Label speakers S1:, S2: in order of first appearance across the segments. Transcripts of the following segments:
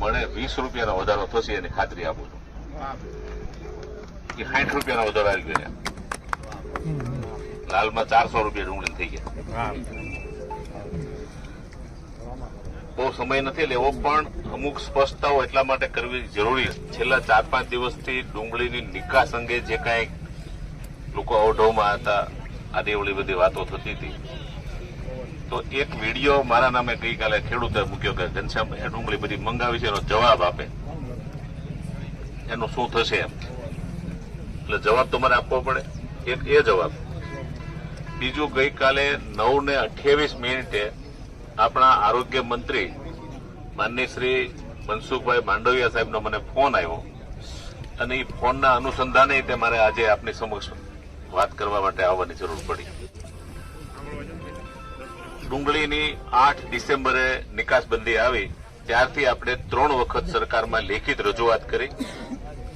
S1: મને વીસ રૂપિયાનો વધારો થશે એની ખાતરી આપું છું. કે સાઠ રૂપિયાનો વધારો આવી ગયો લાલમાં ચારસો રૂપિયા ડુંગળી થઈ ગયા. બહુ સમય નથી લેવો પણ અમુક સ્પષ્ટતાઓ એટલા માટે કરવી જરૂરી. છેલ્લા ચાર પાંચ દિવસથી ડુંગળીની નિકાસ અંગે જે કાંઈ લોકો અવઢવમાં હતા આદેવળી બધી વાતો થતી હતી. તો એક વીડિયો મારા નામે ગઈકાલે ખેડૂતે મૂક્યો કે ઘનશ્યામભાઈ ડુંગળી બધી મંગાવી છે, એનો જવાબ આપે. એનું શું થશે એમ? એટલે જવાબ તમારે આપવો પડે. એક એ જવાબ. બીજું ગઈકાલે નવ ને અઠ્યાવીસ મિનિટે આપણા આરોગ્ય મંત્રી માનની શ્રી મનસુખભાઈ માંડવિયા સાહેબનો મને ફોન આવ્યો. અને એ ફોનના અનુસંધાને તે મારે આજે આપની સમક્ષ વાત કરવા માટે આવવાની જરૂર પડી. ડુંગળીની આઠ ડિસેમ્બરે નિકાસબંધી આવી, ત્યારથી આપણે ત્રણ વખત સરકારમાં લેખિત રજૂઆત કરી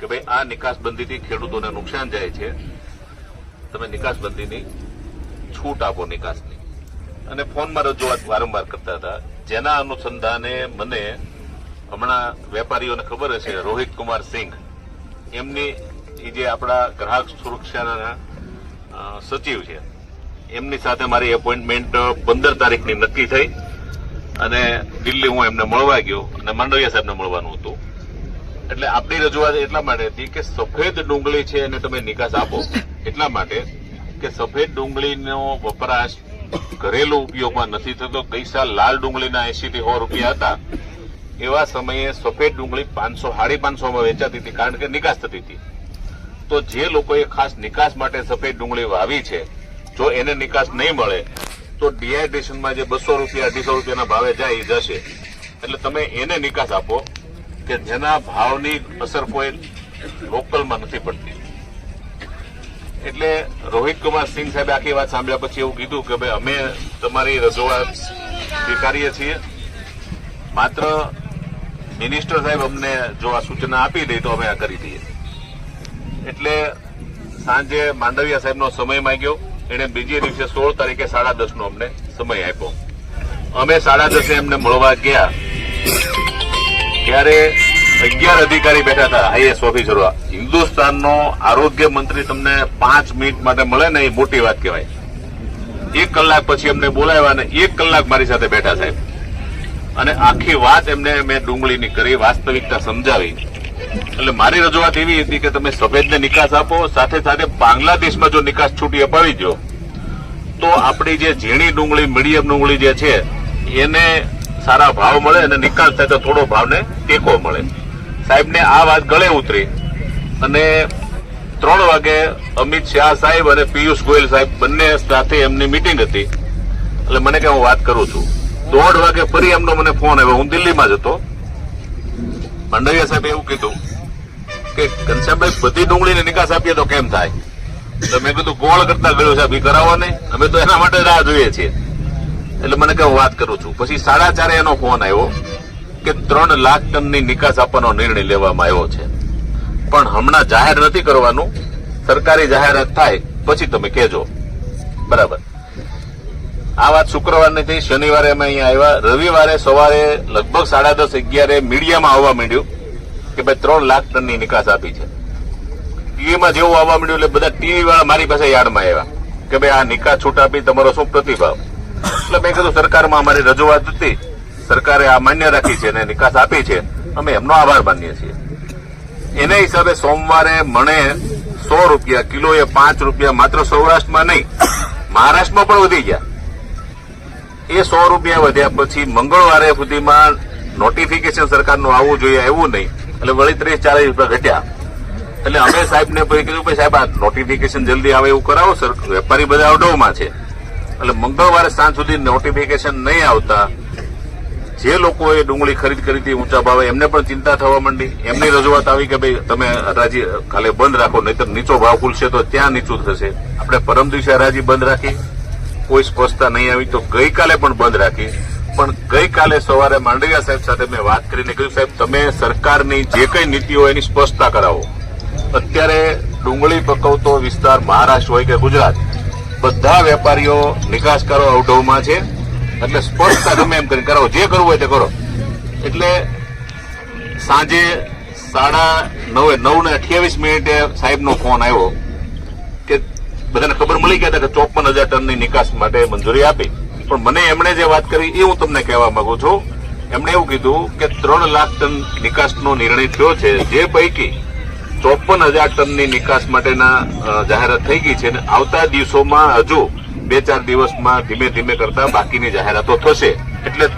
S1: કે ભાઈ આ નિકાસબંધીથી ખેડૂતોને નુકસાન જાય છે. તમે નિકાસબંધીની છૂટ આપો નિકાસની. અને ફોનમાં રજૂઆત વારંવાર કરતા હતા. જેના અનુસંધાને મને હમણાં વેપારીઓને ખબર હશે, રોહિત કુમાર સિંઘ. એમની જે આપણા ગ્રાહક સુરક્ષાના સચિવ છે. એમની સાથે મારી એપોઇન્ટમેન્ટ પંદર તારીખની નક્કી થઈ અને દિલ્હી હું એમને મળવા ગયો અને માંડવિયા સાહેબને મળવાનું હતું. એટલે આપણી રજૂઆત એટલા માટે હતી કે સફેદ ડુંગળી છે એને તમે નિકાસ આપો. એટલા માટે કે સફેદ ડુંગળીનો વપરાશ ઘરેલુ ઉપયોગમાં નથી થતો. ગઈ લાલ ડુંગળીના એસી થી સો રૂપિયા હતા. એવા સમયે સફેદ ડુંગળી પાંચસો, સાડી પાંચસોમાં વેચાતી હતી કારણ કે નિકાસ થતી હતી. તો જે લોકોએ ખાસ નિકાસ માટે સફેદ ડુંગળી વાવી છે જો એને નિકાસ નહીં મળે, તો ડિહાઇડ્રેશનમાં જે બસો રૂપિયા, અઢીસો રૂપિયાના ભાવે જાય એ જશે. એટલે તમે એને નિકાસ આપો કે જેના ભાવની અસર કોઈ લોકલમાં નથી પડતી. એટલે રોહિત કુમાર સિંહ સાહેબે આખી વાત સાંભળ્યા પછી એવું કીધું કે ભાઈ, અમે તમારી રજૂઆત સ્વીકારીએ છીએ. માત્ર મિનિસ્ટર સાહેબ અમને જો આ સૂચના આપી દે તો અમે આ કરી દઈએ. એટલે સાંજે માંડવિયા સાહેબનો સમય માંગ્યો. એણે બીજે દિવસે સોળ તારીખે સાડા દસ નો અમને સમય આપ્યો. અમે સાડા દસે એમને મળવા ગયા. ત્યારે અગિયાર અધિકારી બેઠા હતા આઈએસ ઓફિસરો. હિન્દુસ્તાનનો આરોગ્ય મંત્રી તમને પાંચ મિનિટ માટે મળે ને એ મોટી વાત કહેવાય. એક કલાક પછી અમને બોલાવ્યા અને એક કલાક મારી સાથે બેઠા સાહેબ. અને આખી વાત એમને મેં ડુંગળીની કરી, વાસ્તવિકતા સમજાવી. એટલે મારી રજૂઆત એવી હતી કે તમે સફેદને નિકાસ આપો, સાથે સાથે બાંગ્લાદેશમાં જો નિકાસ છૂટી અપાવી દો તો આપણી જે ઝીણી ડુંગળી, મીડિયમ ડુંગળી જે છે, એને સારા ભાવ મળે અને નિકાસ થાય તો થોડો ભાવને ટેકો મળે. સાહેબને આ વાત ગળે ઉતરી અને ત્રણ વાગે અમિત શાહ સાહેબ અને પિયુષ ગોયલ સાહેબ બંને સાથે એમની મિટિંગ હતી. એટલે મને કે હું વાત કરું છું. દોઢ વાગે ફરી એમનો મને ફોન આવ્યો. હું દિલ્હીમાં જ હતો. મંડવિયા સાહેબે એવું કીધું કે, ઘનશ્યામભાઈ, બધી ડુંગળીને નિકાસ આપીએ તો કેમ થાય? તો મેં કીધું, ગોળ કરતા ગળ્યો સાહેબ, એ કરાવો નહીં અમે તો એના માટે રાહ જોઈએ છીએ. એટલે મને કે વાત કરું છું. પછી સાડા ચારે એનો ફોન આવ્યો કે, ત્રણ લાખ ટનની નિકાસ આપવાનો નિર્ણય લેવામાં આવ્યો છે. પણ હમણાં જાહેર નથી કરવાનું. સરકારી જાહેરાત થાય, પછી તમે કહેજો. બરાબર. આ વાત શુક્રવારની થઈ. શનિવારે અમે અહીંયા આવ્યા. રવિવારે સવારે લગભગ સાડા દસ, અગિયારે મીડિયામાં આવવા માંડ્યું કે ભાઈ ત્રણ લાખ ટનની નિકાસ આપી છે. ટીવીમાં જેવું આવવા માંડ્યું એટલે બધા ટીવી વાળા મારી પાસે યાર્ડમાં આવ્યા કે ભાઈ આ નિકાસ છૂટ આપી તમારો શું પ્રતિભાવ? એટલે મેં કીધું, સરકારમાં અમારી રજૂઆત હતી. સરકારે આ માન્ય રાખી છે અને નિકાસ આપી છે. અમે એમનો આભાર માનીએ છીએ. એના હિસાબે સોમવારે મણે સો રૂપિયા, કિલોએ પાંચ રૂપિયા માત્ર સૌરાષ્ટ્રમાં નહીં, મહારાષ્ટ્રમાં પણ વધી ગયા. એ સો રૂપિયા વધ્યા પછી મંગળવારે સુધીમાં નોટિફિકેશન સરકારનું આવવું જોઈએ એવું નહીં. એટલે વળી ત્રીસ ચાલીસ રૂપિયા ઘટ્યા. એટલે અમે સાહેબને પછી કીધું કે સાહેબ, આ નોટિફિકેશન જલ્દી આવે એવું કરાવો, સર. વેપારી બધા અડોમાં છે. એટલે મંગળવારે સાંજ સુધી નોટિફિકેશન નહીં આવતા. જે લોકોએ ડુંગળી ખરીદ કરી હતી ઊંચા ભાવે, એમને પણ ચિંતા થવા માંડી. એમની રજૂઆત આવી કે ભાઈ, તમે હરાજી કાલે બંધ રાખો, નહીતર નીચો ભાવ ખુલશે તો ત્યાં નીચું થશે. આપણે પરમ દિવસે હરાજી બંધ રાખી. કોઈ સ્પષ્ટતા નહીં આવી તો ગઈકાલે પણ બંધ રાખી. પણ ગઈકાલે સવારે માંડવિયા સાહેબ સાથે મેં વાત કરીને કહ્યું સાહેબ, તમે સરકારની જે કઈ નીતિઓ એની સ્પષ્ટતા કરાવો. અત્યારે ડુંગળી પકવતો વિસ્તાર મહારાષ્ટ્ર હોય કે ગુજરાત, બધા વેપારીઓ નિકાસકારો અવઢવમાં છે. એટલે સ્પષ્ટતા ગમે એમ કરીને કરાવો. જે કરવું હોય તે કરો. એટલે સાંજે સાડા નવે નવ ને અઠ્યાવીસ મિનિટે સાહેબનો ફોન આવ્યો. બધાને ખબર મળી ગયા હતા કે ચોપન હજાર ટનની નિકાસ માટે મંજૂરી આપી. પણ મને એમણે જે વાત કરી એ હું તમને કહેવા માંગુ છું. એમણે એવું કીધું કે ત્રણ લાખ ટન નિકાસનો નિર્ણય થયો છે. જે પૈકી ચોપન હજાર ટનની નિકાસ માટેના જાહેરાત થઈ ગઈ છે અને આવતા દિવસોમાં હજુ બે ચાર દિવસમાં ધીમે ધીમે કરતા બાકીની જાહેરાતો થશે. એટલે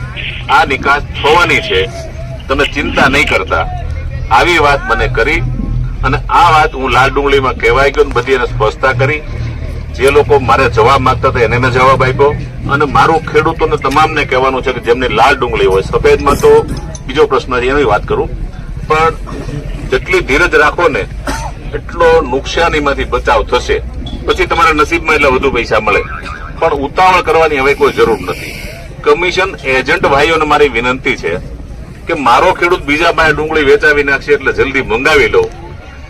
S1: આ નિકાસ થવાની છે. તમે ચિંતા નહીં કરતા. આવી વાત મને કરી અને આ વાત હું લાલ ડુંગળીમાં કહેવાય ગયો બધી એને સ્પષ્ટતા કરી. જે લોકો મારે જવાબ માંગતા હતા એને મેં જવાબ આપ્યો. અને મારું ખેડૂતોને તમામને કહેવાનું છે કે જેમને લાલ ડુંગળી હોય, સફેદમાં તો બીજો પ્રશ્ન છે, એની વાત કરું. પણ જેટલી ધીરજ રાખો ને, એટલો નુકસાનીમાંથી બચાવ થશે. પછી તમારા નસીબમાં એટલે વધુ પૈસા મળે. પણ ઉતાવળ કરવાની હવે કોઈ જરૂર નથી. કમિશન એજન્ટ ભાઈઓને મારી વિનંતી છે કે મારો ખેડૂત બીજા પાસે ડુંગળી વેચાવી નાખશે એટલે જલ્દી મંગાવી લો.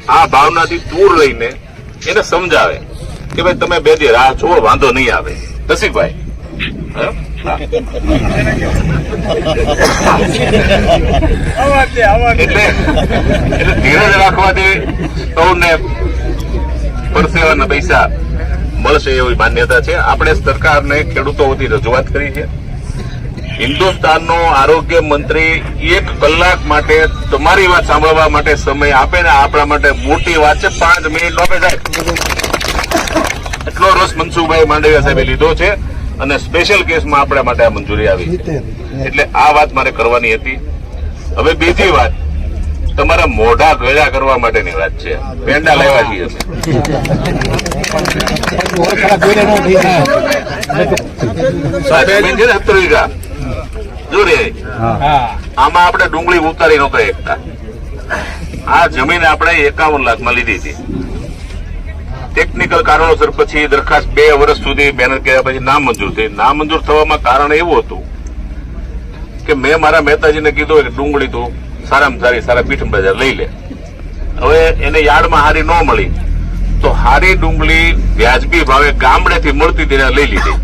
S1: આ ભાવનાથી દૂર રહીને એને સમજાવે. કે ભાઈ તમે બે દી રાહ જુઓ, વાંધો નહીં આવે. રસિકભાઈ. એટલે ધીરજ રાખવાથી સૌને પરસેવાના પૈસા મળશે એવી માન્યતા છે. આપણે સરકારને ખેડૂતો વતી રજૂઆત કરી છે. હિન્દુસ્તાનનો આરોગ્ય મંત્રી એક કલાક માટે તમારી વાત સાંભળવા માટે સમય આપે ને આપણા માટે મોટી વાત છે. પાંચ મિનિટ નો સાહેબ. એટલો રસ મનસુખભાઈ માંડવિયા સાહેબે લીધો છે અને સ્પેશિયલ કેસમાં આપણા માટે આ મંજૂરી આવી એટલે આ વાત મારે કરવાની હતી. હવે બીજી વાત તમારા મોઢા ગળા કરવા માટેની વાત છે. પેંડા લેવા છીએ. અમે. સાહેબ, જમીન છે ને 70 વીઘા. જો રે. આમાં આપણે ડુંગળી ઉતારી નહોતા એકતા. આ જમીન આપણે એકાવન લાખમાં લીધી હતી. ટેકનિકલ કારણોસર પછી દરખાસ્ત બે વર્ષ સુધી મહેનત કર્યા પછી નામંજૂર થઈ. નામંજૂર થવામાં કારણ એવું હતું કે મેં મારા મહેતાજીને કીધું કે ડુંગળી તું સારામાં સારી, સારા પીઠ બજાર લઈ લે. હવે એને યાર્ડમાં હારી ન મળી. તો હારી ડુંગળી વ્યાજબી ભાવે ગામડેથી મળતી તેને લઈ લીધી.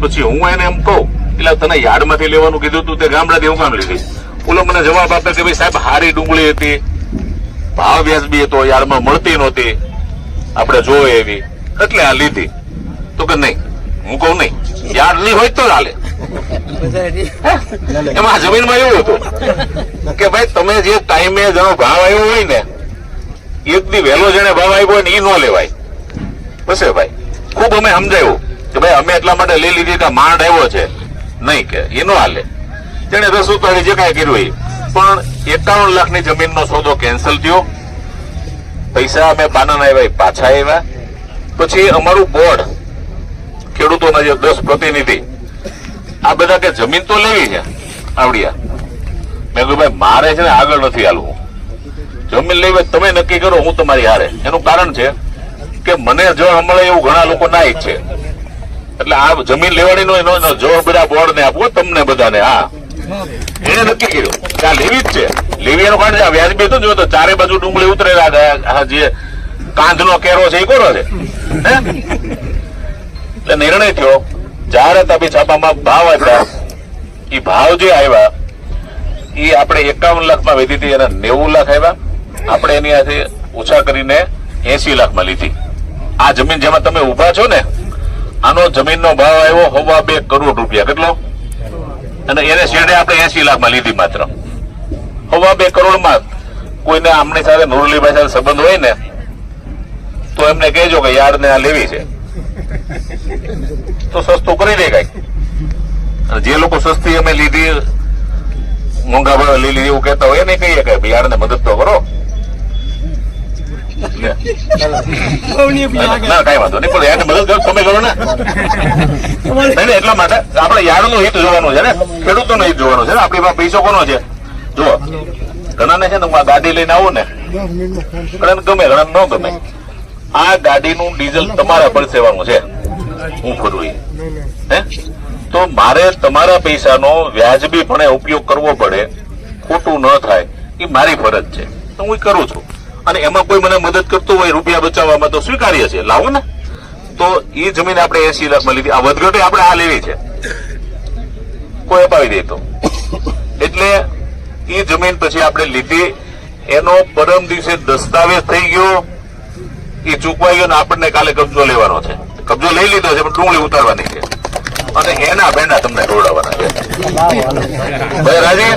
S1: પછી હું એને એમ કહું, એટલે તને યાર્ડમાંથી લેવાનું કીધું તું તે ગામડાથી હું કામ લીધી? ઓલો મને જવાબ આપે કે ભાઈ સાહેબ, હારી ડુંગળી હતી. ભાવ વ્યાજબી હતો, યાર્ડમાં મળતી નહોતી. આપણે જોઈએ એવી. એટલે આ લીધી. તો કે નહીં? હું કહું નહીં. યાદ નહીં હોય તો ચાલે એમાં જમીનમાં એવું હતું કે ભાઈ, તમે જે ટાઈમે જેનો ભાવ આવ્યો હોય ને, એક દી વહેલો જેને ભાવ આવ્યો હોય ને એ ન લેવાય. બસ ભાઈ. ખૂબ અમે સમજાયું કે ભાઈ, અમે એટલા માટે લઈ લીધી કે માંડ આવ્યો છે. નહીં કે એ નો હાલે. જેને રસ ઉતારી જે કાંઈ કર્યું એ પણ એકાવન લાખની જમીનનો સોદો કેન્સલ થયો. પૈસા અમે પાના આવ્યા પાછા આવ્યા. પછી અમારું બોર્ડ, ખેડૂતોના જે દસ પ્રતિનિધિ, આ બધા કે જમીન તો લેવી છે, આવડિયા. મેં કહ્યું ભાઈ, મારે છે ને આગળ નથી હાલવું. જમીન લેવી તમે નક્કી કરો, હું તમારી હારે. એનું કારણ છે કે મને જો મળે એવું ઘણા લોકો ના ઈચ્છે એટલે આ જમીન લેવાડીનો એનો જો બધા બોર્ડ ને આપવો તમને બધાને, હા. એને નક્કી કર્યું. આ લેવી જ છે. લેવી એનું આ વ્યાજબી તો જો તો ચારે બાજુ ડુંગળી ઉતરેલા. આ જે કાંધનો કેરો છે એ કોરો છે? એટલે નિર્ણય થયો જાહેરાત તબી છાપામાં ભાવ હતા એ ભાવ જે આવ્યા એ આપણે એકાવન લાખમાં વેધી હતી એના નેવું લાખ આવ્યા. આપણે એની આથી ઓછા કરીને એસી લાખમાં લીધી. આ જમીન જેમાં તમે ઊભા છો ને, આનો જમીનનો ભાવ આવ્યો હવા બે કરોડ રૂપિયા. કેટલો? અને એને શેડે આપણે એસી લાખમાં લીધી માત્ર. હવા બે કરોડમાં કોઈને આમની સાથે મુરલીભાઈ સાથે સંબંધ હોય ને તો એમને કહેજો કે યાર ને આ લેવી છે. તો સસ્તું કરી દે કઈ. જે લોકો સસ્તી અમે લીધી મોંઘા ભાવે લઈ લીધી એવું કહેતા હોય એને કહીએ કે યાર ને મદદ તો કરો. ના કઈ વાંધો નહીં પણ યાર મદદ કરો તમે કરો ને. એટલા માટે આપણે યાર્ડનું હિત જોવાનું છે ને. ખેડૂતો નું હિત જોવાનું છે ને. આપણી પાસે પૈસો કોનો છે? જુઓ ઘણાને છે ને હું આ ગાડી લઈને આવું ને, ઘણાને ગમે ઘણા ન ગમે. આ ગાડીનું ડીઝલ તમારા પર સેવાનું છે. હું કરું હે? તો મારે તમારા પૈસાનો વ્યાજબીપણે ઉપયોગ કરવો પડે, ખોટું ન થાય એ મારી ફરજ છે. તો હું કરું છું. અને એમાં કોઈ મને મદદ કરતું હોય, રૂપિયા બચાવવામાં તો સ્વીકાર્ય છે. લાવો ને. તો એ જમીન આપણે એસી લાખમાં લીધી. આ વધઘટે આપણે આ લેવી છે. કોઈ અપાવી દે તો. એટલે એ જમીન પછી આપણે લીધી. એનો પરમ દિવસે દસ્તાવેજ થઈ ગયો. એ ચૂકવાઈ ગયો ને આપણને કાલે કબજો લેવાનો છે. કબજો લઈ લીધો છે પણ ડુંગળી ઉતારવાની છે. અને એના બેના તમને ખવડાવવાના છે. ભાઈ રાજી?